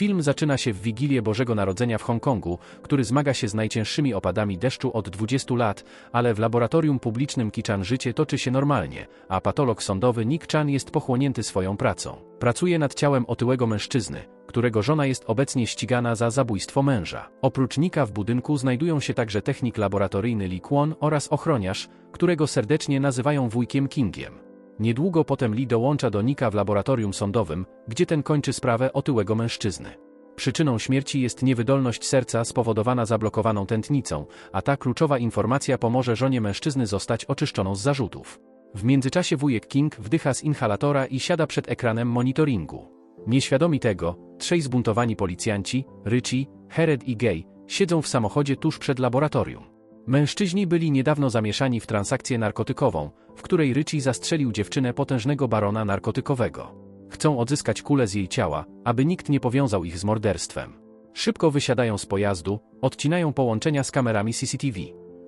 Film zaczyna się w Wigilię Bożego Narodzenia w Hongkongu, który zmaga się z najcięższymi opadami deszczu od 20 lat, ale w laboratorium publicznym Kichan życie toczy się normalnie, a patolog sądowy Nick Chan jest pochłonięty swoją pracą. Pracuje nad ciałem otyłego mężczyzny, którego żona jest obecnie ścigana za zabójstwo męża. Oprócz Nika w budynku znajdują się także technik laboratoryjny Lee Kwon oraz ochroniarz, którego serdecznie nazywają wujkiem Kingiem. Niedługo potem Lee dołącza do Nika w laboratorium sądowym, gdzie ten kończy sprawę otyłego mężczyzny. Przyczyną śmierci jest niewydolność serca spowodowana zablokowaną tętnicą, a ta kluczowa informacja pomoże żonie mężczyzny zostać oczyszczoną z zarzutów. W międzyczasie wujek King wdycha z inhalatora i siada przed ekranem monitoringu. Nieświadomi tego, trzej zbuntowani policjanci, Richie, Hered i Gay, siedzą w samochodzie tuż przed laboratorium. Mężczyźni byli niedawno zamieszani w transakcję narkotykową, w której Richie zastrzelił dziewczynę potężnego barona narkotykowego. Chcą odzyskać kulę z jej ciała, aby nikt nie powiązał ich z morderstwem. Szybko wysiadają z pojazdu, odcinają połączenia z kamerami CCTV.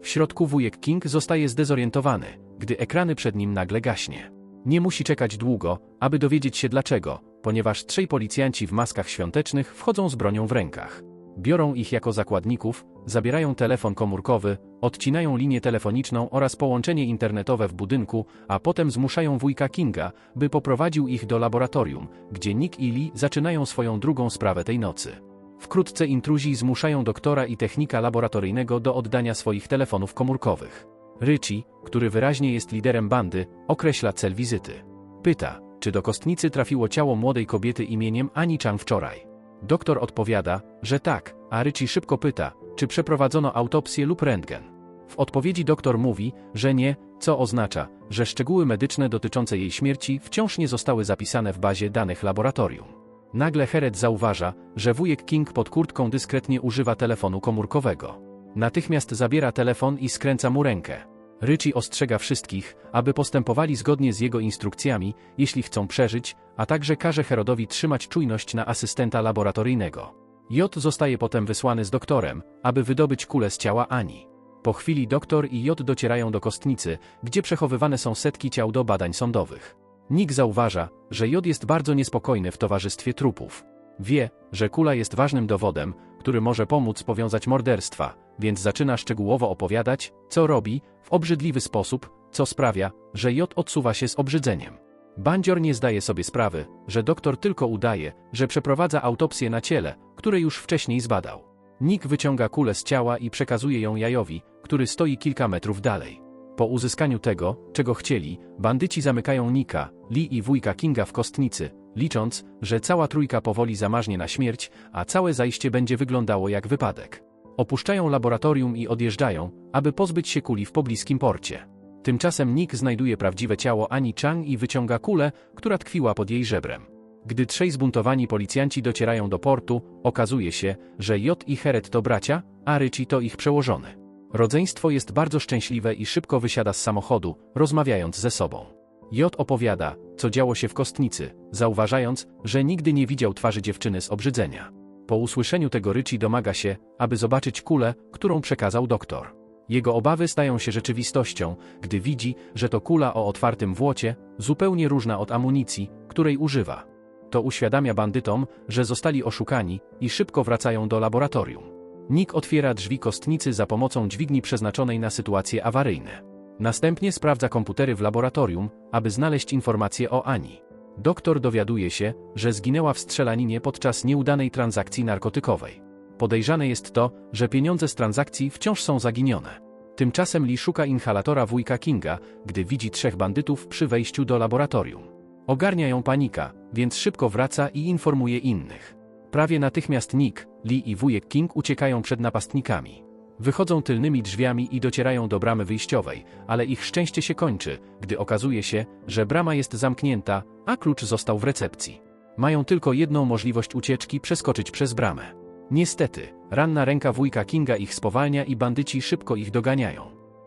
W środku wujek King zostaje zdezorientowany, gdy ekrany przed nim nagle gaśnie. Nie musi czekać długo, aby dowiedzieć się dlaczego, ponieważ trzej policjanci w maskach świątecznych wchodzą z bronią w rękach. Biorą ich jako zakładników, zabierają telefon komórkowy, odcinają linię telefoniczną oraz połączenie internetowe w budynku, a potem zmuszają wujka Kinga, by poprowadził ich do laboratorium, gdzie Nick i Lee zaczynają swoją drugą sprawę tej nocy. Wkrótce intruzi zmuszają doktora i technika laboratoryjnego do oddania swoich telefonów komórkowych. Richie, który wyraźnie jest liderem bandy, określa cel wizyty. Pyta, czy do kostnicy trafiło ciało młodej kobiety imieniem Ani Chang wczoraj. Doktor odpowiada, że tak, a Richie szybko pyta, czy przeprowadzono autopsję lub rentgen. W odpowiedzi doktor mówi, że nie, co oznacza, że szczegóły medyczne dotyczące jej śmierci wciąż nie zostały zapisane w bazie danych laboratorium. Nagle Heret zauważa, że wujek King pod kurtką dyskretnie używa telefonu komórkowego. Natychmiast zabiera telefon i skręca mu rękę. Richie ostrzega wszystkich, aby postępowali zgodnie z jego instrukcjami, jeśli chcą przeżyć, a także każe Herodowi trzymać czujność na asystenta laboratoryjnego. J zostaje potem wysłany z doktorem, aby wydobyć kulę z ciała Ani. Po chwili doktor i J docierają do kostnicy, gdzie przechowywane są setki ciał do badań sądowych. Nick zauważa, że J jest bardzo niespokojny w towarzystwie trupów. Wie, że kula jest ważnym dowodem, który może pomóc powiązać morderstwa, więc zaczyna szczegółowo opowiadać, co robi, w obrzydliwy sposób, co sprawia, że J odsuwa się z obrzydzeniem. Bandzior nie zdaje sobie sprawy, że doktor tylko udaje, że przeprowadza autopsję na ciele, które już wcześniej zbadał. Nick wyciąga kulę z ciała i przekazuje ją Jajowi, który stoi kilka metrów dalej. Po uzyskaniu tego, czego chcieli, bandyci zamykają Nika, Lee i wujka Kinga w kostnicy, licząc, że cała trójka powoli zamarznie na śmierć, a całe zajście będzie wyglądało jak wypadek. Opuszczają laboratorium i odjeżdżają, aby pozbyć się kuli w pobliskim porcie. Tymczasem Nick znajduje prawdziwe ciało Ani Chang i wyciąga kulę, która tkwiła pod jej żebrem. Gdy trzej zbuntowani policjanci docierają do portu, okazuje się, że J i Heret to bracia, a Richie to ich przełożony. Rodzeństwo jest bardzo szczęśliwe i szybko wysiada z samochodu, rozmawiając ze sobą. J opowiada, co działo się w kostnicy, zauważając, że nigdy nie widział twarzy dziewczyny z obrzydzenia. Po usłyszeniu tego Richie domaga się, aby zobaczyć kulę, którą przekazał doktor. Jego obawy stają się rzeczywistością, gdy widzi, że to kula o otwartym włocie, zupełnie różna od amunicji, której używa. To uświadamia bandytom, że zostali oszukani i szybko wracają do laboratorium. Nick otwiera drzwi kostnicy za pomocą dźwigni przeznaczonej na sytuacje awaryjne. Następnie sprawdza komputery w laboratorium, aby znaleźć informacje o Ani. Doktor dowiaduje się, że zginęła w strzelaninie podczas nieudanej transakcji narkotykowej. Podejrzane jest to, że pieniądze z transakcji wciąż są zaginione. Tymczasem Lee szuka inhalatora wujka Kinga, gdy widzi trzech bandytów przy wejściu do laboratorium. Ogarnia ją panika, więc szybko wraca i informuje innych. Prawie natychmiast Nick, Lee i wujek King uciekają przed napastnikami. Wychodzą tylnymi drzwiami i docierają do bramy wyjściowej, ale ich szczęście się kończy, gdy okazuje się, że brama jest zamknięta, a klucz został w recepcji. Mają tylko jedną możliwość ucieczki przeskoczyć przez bramę. Niestety, ranna ręka wujka Kinga ich spowalnia i bandyci szybko ich doganiają.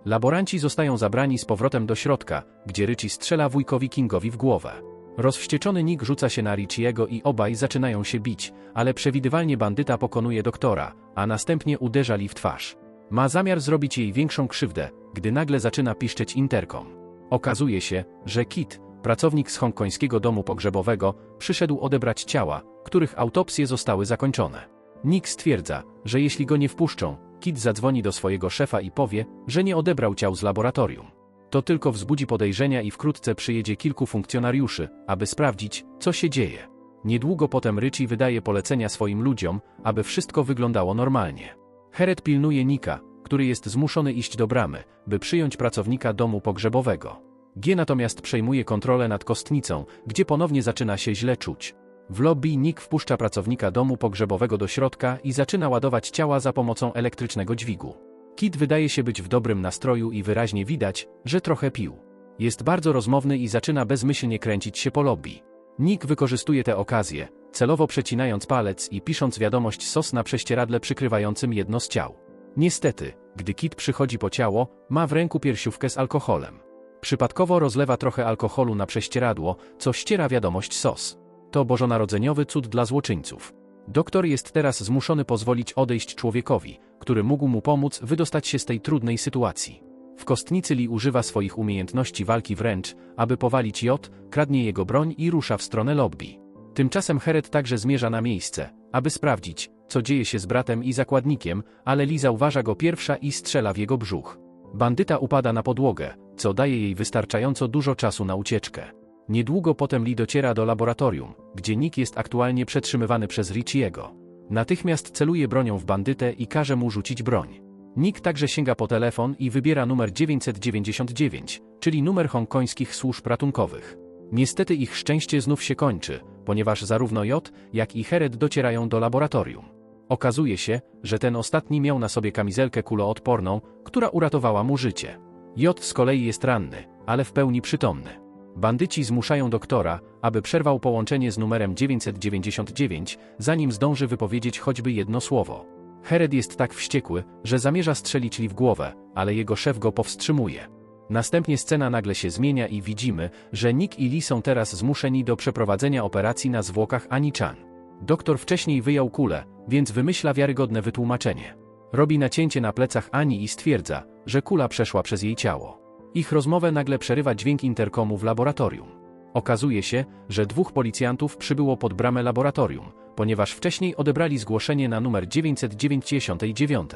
Laboranci zostają zabrani z powrotem do środka, gdzie Richie strzela wujkowi Kingowi w głowę. Rozwścieczony Nick rzuca się na Richiego i obaj zaczynają się bić, ale przewidywalnie bandyta pokonuje doktora, a następnie uderza Lee w twarz. Ma zamiar zrobić jej większą krzywdę, gdy nagle zaczyna piszczeć interkom. Okazuje się, że Kit, pracownik z hongkońskiego domu pogrzebowego, przyszedł odebrać ciała, których autopsje zostały zakończone. Nick stwierdza, że jeśli go nie wpuszczą, Kit zadzwoni do swojego szefa i powie, że nie odebrał ciał z laboratorium. To tylko wzbudzi podejrzenia i wkrótce przyjedzie kilku funkcjonariuszy, aby sprawdzić, co się dzieje. Niedługo potem Richie wydaje polecenia swoim ludziom, aby wszystko wyglądało normalnie. Heret pilnuje Nika, który jest zmuszony iść do bramy, by przyjąć pracownika domu pogrzebowego. G natomiast przejmuje kontrolę nad kostnicą, gdzie ponownie zaczyna się źle czuć. W lobby Nick wpuszcza pracownika domu pogrzebowego do środka i zaczyna ładować ciała za pomocą elektrycznego dźwigu. Kit wydaje się być w dobrym nastroju i wyraźnie widać, że trochę pił. Jest bardzo rozmowny i zaczyna bezmyślnie kręcić się po lobby. Nick wykorzystuje tę okazję, celowo przecinając palec i pisząc wiadomość sos na prześcieradle przykrywającym jedno z ciał. Niestety, gdy Kit przychodzi po ciało, ma w ręku piersiówkę z alkoholem. Przypadkowo rozlewa trochę alkoholu na prześcieradło, co ściera wiadomość sos. To bożonarodzeniowy cud dla złoczyńców. Doktor jest teraz zmuszony pozwolić odejść człowiekowi, który mógł mu pomóc wydostać się z tej trudnej sytuacji. W kostnicy Lee używa swoich umiejętności walki wręcz, aby powalić J, kradnie jego broń i rusza w stronę lobby. Tymczasem Heret także zmierza na miejsce, aby sprawdzić, co dzieje się z bratem i zakładnikiem, ale Lee zauważa go pierwsza i strzela w jego brzuch. Bandyta upada na podłogę, co daje jej wystarczająco dużo czasu na ucieczkę. Niedługo potem Lee dociera do laboratorium, gdzie Nick jest aktualnie przetrzymywany przez Richiego. Natychmiast celuje bronią w bandytę i każe mu rzucić broń. Nick także sięga po telefon i wybiera numer 999, czyli numer hongkońskich służb ratunkowych. Niestety ich szczęście znów się kończy, ponieważ zarówno J, jak i Heret docierają do laboratorium. Okazuje się, że ten ostatni miał na sobie kamizelkę kuloodporną, która uratowała mu życie. J z kolei jest ranny, ale w pełni przytomny. Bandyci zmuszają doktora, aby przerwał połączenie z numerem 999, zanim zdąży wypowiedzieć choćby jedno słowo. Hered jest tak wściekły, że zamierza strzelić Lee w głowę, ale jego szef go powstrzymuje. Następnie scena nagle się zmienia i widzimy, że Nick i Lee są teraz zmuszeni do przeprowadzenia operacji na zwłokach Ani Chan. Doktor wcześniej wyjął kulę, więc wymyśla wiarygodne wytłumaczenie. Robi nacięcie na plecach Ani i stwierdza, że kula przeszła przez jej ciało. Ich rozmowę nagle przerywa dźwięk interkomu w laboratorium. Okazuje się, że dwóch policjantów przybyło pod bramę laboratorium, ponieważ wcześniej odebrali zgłoszenie na numer 999.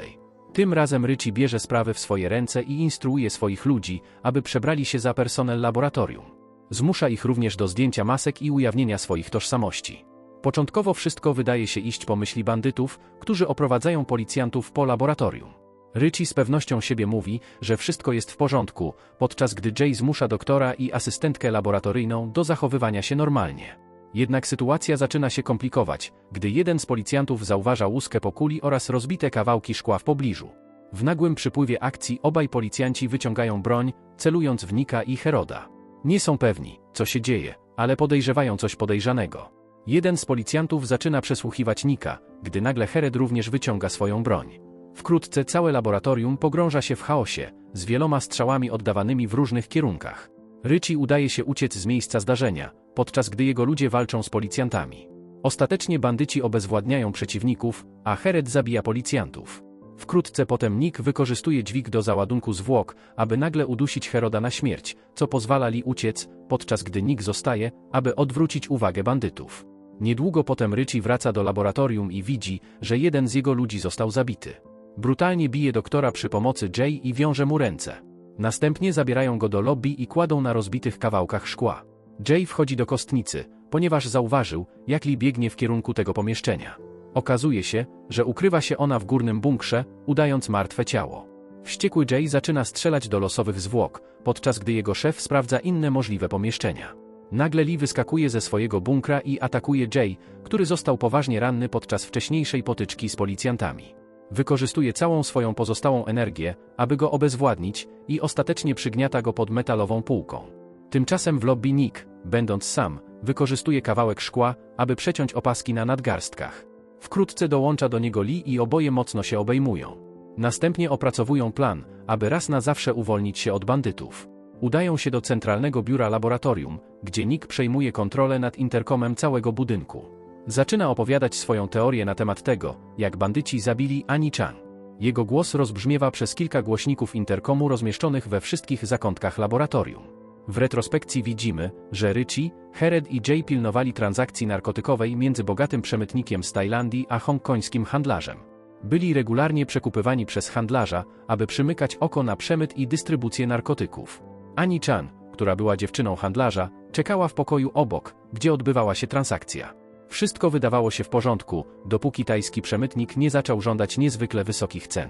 Tym razem Ryci bierze sprawy w swoje ręce i instruuje swoich ludzi, aby przebrali się za personel laboratorium. Zmusza ich również do zdjęcia masek i ujawnienia swoich tożsamości. Początkowo wszystko wydaje się iść po myśli bandytów, którzy oprowadzają policjantów po laboratorium. Ryci z pewnością siebie mówi, że wszystko jest w porządku, podczas gdy Jay zmusza doktora i asystentkę laboratoryjną do zachowywania się normalnie. Jednak sytuacja zaczyna się komplikować, gdy jeden z policjantów zauważa łuskę po kuli oraz rozbite kawałki szkła w pobliżu. W nagłym przypływie akcji obaj policjanci wyciągają broń, celując w Nika i Heroda. Nie są pewni, co się dzieje, ale podejrzewają coś podejrzanego. Jeden z policjantów zaczyna przesłuchiwać Nika, gdy nagle Herod również wyciąga swoją broń. Wkrótce całe laboratorium pogrąża się w chaosie, z wieloma strzałami oddawanymi w różnych kierunkach. Ryci udaje się uciec z miejsca zdarzenia, podczas gdy jego ludzie walczą z policjantami. Ostatecznie bandyci obezwładniają przeciwników, a Hered zabija policjantów. Wkrótce potem Nick wykorzystuje dźwig do załadunku zwłok, aby nagle udusić Heroda na śmierć, co pozwala Li uciec, podczas gdy Nick zostaje, aby odwrócić uwagę bandytów. Niedługo potem Ryci wraca do laboratorium i widzi, że jeden z jego ludzi został zabity. Brutalnie bije doktora przy pomocy Jay i wiąże mu ręce. Następnie zabierają go do lobby i kładą na rozbitych kawałkach szkła. Jay wchodzi do kostnicy, ponieważ zauważył, jak Lee biegnie w kierunku tego pomieszczenia. Okazuje się, że ukrywa się ona w górnym bunkrze, udając martwe ciało. Wściekły Jay zaczyna strzelać do losowych zwłok, podczas gdy jego szef sprawdza inne możliwe pomieszczenia. Nagle Lee wyskakuje ze swojego bunkra i atakuje Jay, który został poważnie ranny podczas wcześniejszej potyczki z policjantami. Wykorzystuje całą swoją pozostałą energię, aby go obezwładnić i ostatecznie przygniata go pod metalową półką. Tymczasem w lobby Nick, będąc sam, wykorzystuje kawałek szkła, aby przeciąć opaski na nadgarstkach. Wkrótce dołącza do niego Lee i oboje mocno się obejmują. Następnie opracowują plan, aby raz na zawsze uwolnić się od bandytów. Udają się do centralnego biura laboratorium, gdzie Nick przejmuje kontrolę nad interkomem całego budynku. Zaczyna opowiadać swoją teorię na temat tego, jak bandyci zabili Ani Chan. Jego głos rozbrzmiewa przez kilka głośników interkomu rozmieszczonych we wszystkich zakątkach laboratorium. W retrospekcji widzimy, że Richie, Hered i Jay pilnowali transakcji narkotykowej między bogatym przemytnikiem z Tajlandii a hongkońskim handlarzem. Byli regularnie przekupywani przez handlarza, aby przymykać oko na przemyt i dystrybucję narkotyków. Ani Chan, która była dziewczyną handlarza, czekała w pokoju obok, gdzie odbywała się transakcja. Wszystko wydawało się w porządku, dopóki tajski przemytnik nie zaczął żądać niezwykle wysokich cen.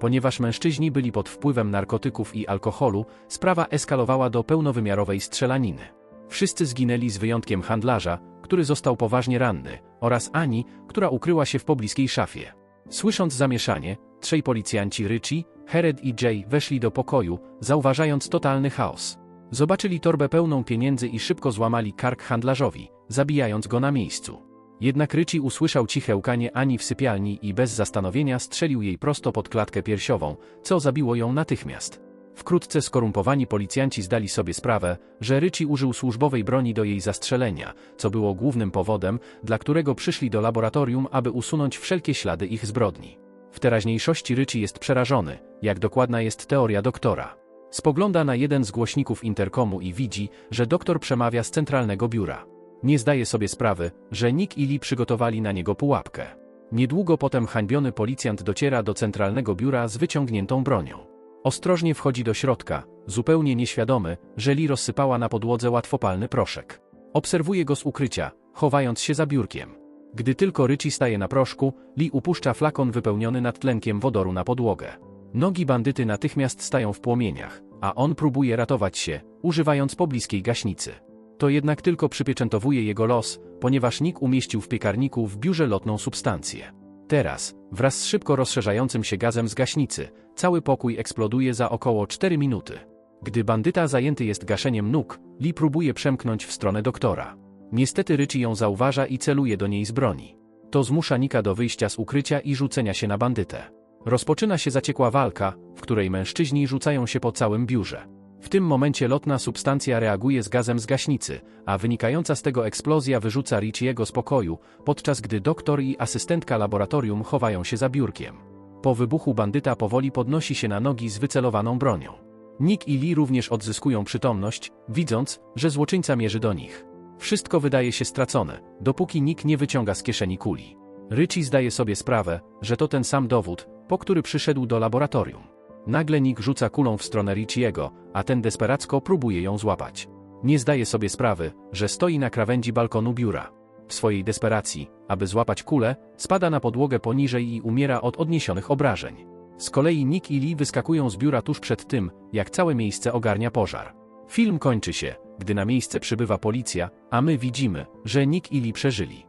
Ponieważ mężczyźni byli pod wpływem narkotyków i alkoholu, sprawa eskalowała do pełnowymiarowej strzelaniny. Wszyscy zginęli z wyjątkiem handlarza, który został poważnie ranny, oraz Ani, która ukryła się w pobliskiej szafie. Słysząc zamieszanie, trzej policjanci Richie, Hered i Jay weszli do pokoju, zauważając totalny chaos. Zobaczyli torbę pełną pieniędzy i szybko złamali kark handlarzowi, zabijając go na miejscu. Jednak Richie usłyszał ciche łkanie Ani w sypialni i bez zastanowienia strzelił jej prosto pod klatkę piersiową, co zabiło ją natychmiast. Wkrótce skorumpowani policjanci zdali sobie sprawę, że Richie użył służbowej broni do jej zastrzelenia, co było głównym powodem, dla którego przyszli do laboratorium, aby usunąć wszelkie ślady ich zbrodni. W teraźniejszości Richie jest przerażony, jak dokładna jest teoria doktora. Spogląda na jeden z głośników interkomu i widzi, że doktor przemawia z centralnego biura. Nie zdaje sobie sprawy, że Nick i Lee przygotowali na niego pułapkę. Niedługo potem hańbiony policjant dociera do centralnego biura z wyciągniętą bronią. Ostrożnie wchodzi do środka, zupełnie nieświadomy, że Lee rozsypała na podłodze łatwopalny proszek. Obserwuje go z ukrycia, chowając się za biurkiem. Gdy tylko Ryci staje na proszku, Lee upuszcza flakon wypełniony nadtlenkiem wodoru na podłogę. Nogi bandyty natychmiast stają w płomieniach, a on próbuje ratować się, używając pobliskiej gaśnicy. To jednak tylko przypieczętowuje jego los, ponieważ Nick umieścił w piekarniku w biurze lotną substancję. Teraz, wraz z szybko rozszerzającym się gazem z gaśnicy, cały pokój eksploduje za około 4 minuty. Gdy bandyta zajęty jest gaszeniem nóg, Lee próbuje przemknąć w stronę doktora. Niestety Richie ją zauważa i celuje do niej z broni. To zmusza Nika do wyjścia z ukrycia i rzucenia się na bandytę. Rozpoczyna się zaciekła walka, w której mężczyźni rzucają się po całym biurze. W tym momencie lotna substancja reaguje z gazem z gaśnicy, a wynikająca z tego eksplozja wyrzuca Richiego z pokoju, podczas gdy doktor i asystentka laboratorium chowają się za biurkiem. Po wybuchu bandyta powoli podnosi się na nogi z wycelowaną bronią. Nick i Lee również odzyskują przytomność, widząc, że złoczyńca mierzy do nich. Wszystko wydaje się stracone, dopóki Nick nie wyciąga z kieszeni kuli. Richie zdaje sobie sprawę, że to ten sam dowód, po który przyszedł do laboratorium. Nagle Nick rzuca kulą w stronę Richiego, a ten desperacko próbuje ją złapać. Nie zdaje sobie sprawy, że stoi na krawędzi balkonu biura. W swojej desperacji, aby złapać kulę, spada na podłogę poniżej i umiera od odniesionych obrażeń. Z kolei Nick i Lee wyskakują z biura tuż przed tym, jak całe miejsce ogarnia pożar. Film kończy się, gdy na miejsce przybywa policja, a my widzimy, że Nick i Lee przeżyli.